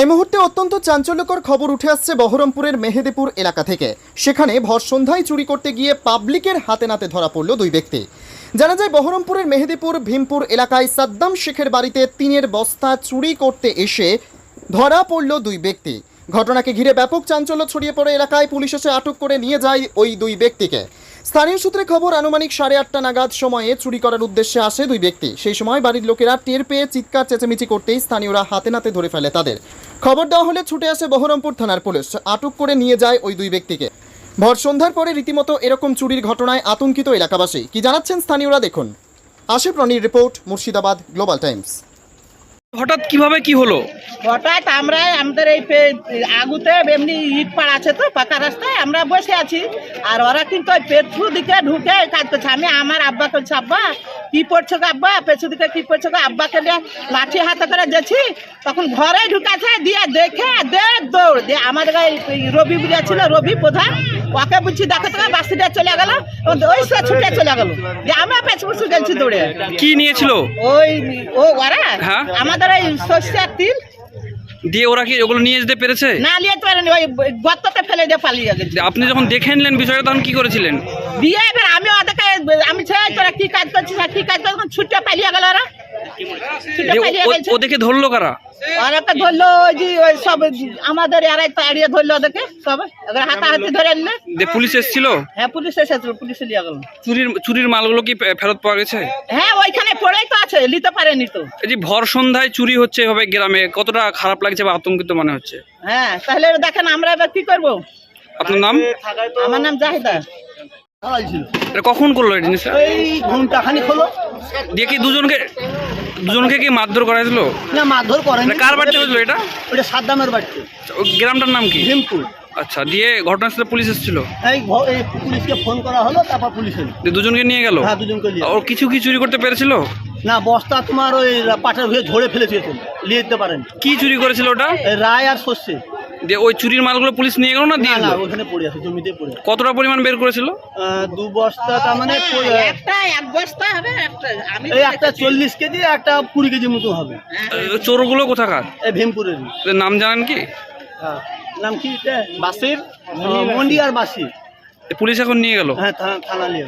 এই মুহূর্তে অত্যন্ত চাঞ্চল্যকর খবর উঠে আসছে বহরমপুরের মেহেদিপুর এলাকা থেকে। সেখানে ভর সন্ধ্যায় চুরি করতে গিয়ে পাবলিকের হাতে নাতে ধরা পড়ল দুই ব্যক্তি। জানা যায়, বহরমপুরের মেহেদিপুর, ভীমপুর এলাকায় সাদ্দাম শেখের বাড়িতে তিনের বস্তা চুরি করতে এসে ধরা পড়ল দুই ব্যক্তি। ঘটনাকে ঘিরে ব্যাপক চাঞ্চল্য ছড়িয়ে পড়ে এলাকায়। পুলিশ এসে আটক করে নিয়ে যায় ওই দুই ব্যক্তিকে। স্থানীয় সূত্রে খবর, আনুমানিক সাড়ে আটটা নাগাদ সময়ে চুরি করার উদ্দেশ্যে আসে দুই ব্যক্তি। সেই সময় বাড়ির লোকেরা টের পেয়ে চিৎকার চেঁচামেচি করতেই স্থানীয়রা হাতে নাতে ধরে ফেলে তাদের। খবর দেওয়া হলে ছুটে আসে বহরমপুর থানার পুলিশ। আটক করে নিয়ে যায় ওই দুই ব্যক্তিকে। ভর সন্ধ্যার পরে রীতিমতো এরকম চুরির ঘটনায় আতঙ্কিত এলাকাবাসী। কি জানাচ্ছেন স্থানীয়রা দেখুন। আশিফ রনির রিপোর্ট মুর্শিদাবাদ গ্লোবাল টাইমস। হঠাৎ কীভাবে কি হলো? হঠাৎ আমরা আমাদের এই আগুতে এমনি ইট পাড় আছে তো পাকা রাস্তায় আমরা বসে আছি। আর ওরা কিন্তু ওই পেছু দিকে ঢুকে কাজ করছে আমি আমার আব্বা করছি আব্বা কি পড়ছো আব্বা? পেছু দিকে কি পড়ছো আব্বাকে নিয়ে লাঠি হাতে করে গেছি তখন ঘরে ঢুকাছে দিয়ে দেখে দে দৌড়। দিয়ে আমাদের গায়ে রবি বুড়িয়া ছিল রবি প্রধান। ওকে বুঝছি দেখো তো বাসিটা চলে গেল। ওই সে ছুটে চলে গেল। দিয়ে আমি পেছু পেছু গেছি দৌড়ে। কি নিয়েছিল? ওই ও ওরা? হ্যাঁ। আমাদের ওই সর্ষে আর তিল। দিয়ে ওরা কি ওগুলো নিয়ে যেতে পেরেছে? না নিয়ে পারেনি। ওই গর্ততে ফেলে দিয়ে পালিয়ে গেছে। আপনি যখন দেখে নিলেন বিষয়টা তখন কি করেছিলেন? দিয়ে এবার আমি ছেড়ে তোরা কি কাজ করছিস? আর কি কাজ করছিস? ছুটে পালিয়ে গেল ওরা। ছুটে দিয়ে পালিয়ে ও- গেছে। ও দেখে ধরলো কারা? ওরাকে ধরলো ওই যে ওই সব আমাদের এরাই তাড়িয়ে ধরলো ওদেরকে সব। এবার হাতাহাতি ধরে আনলে দিয়ে পুলিশ এসেছিল? হ্যাঁ পুলিশ এসেছিল পুলিশ নিয়ে গেল। চুরির চুরির মালগুলো কি ফেরত পাওয়া গেছে? হ্যাঁ ওইখানে পড়েই তো আছে নিতে পারেনি তো। এই যে ভর সন্ধ্যায় চুরি হচ্ছে এভাবে গ্রামে কতটা খারাপ লাগছে বা আতঙ্কিত মনে হচ্ছে? হ্যাঁ তাহলে দেখেন আমরা এবার কি করব? আপনার নাম? আমার নাম জাহিদা। কখন করল এই জিনিসটা? এই ঘুমটা খানিক হলো। দিয়ে কি দুজনকে দুজনকে কি মারধর করা না মারধর করেন। এটা কার বাড়িতে হয়েছিল এটা? ওটা সাদ্দামের বাড়িতে। গ্রামটার নাম কি? ভীমপুর। আচ্ছা দিয়ে ঘটনাস্থলে পুলিশ এসেছিল? এই পুলিশকে ফোন করা হলো তারপর পুলিশ এলো। দুজনকে নিয়ে গেল? হ্যাঁ দুজনকে নিয়ে ওর কিছু কি চুরি করতে পেরেছিল? না বস্তা তোমার ওই পাটের হয়ে ঝরে ফেলেছে তো নিয়ে যেতে পারেন। কি চুরি করেছিল ওটা? রায় আর শস্যে দিয়ে ওই চুরির মালগুলো পুলিশ নিয়ে গেল না দিয়ে না দিলো? ওখানে পড়ে আছে জমিতে পড়ে আছে। কতটা পরিমাণ বের করেছিল? আহ, দু বস্তা তার মানে পড়ে- একটা এক বস্তা হবে একটা আমি এই একটা চল্লিশ কেজি একটা কুড়ি কেজি মতো হবে। ওই চোরগুলো কোথাকার? এই ভীমপুরের নাম জানেন কি? হ্যাঁ নাম কি? এটা বাসির? মন্ডি আর বাসি। পুলিশ এখন নিয়ে গেল? হ্যাঁ থানা থানা নিয়ে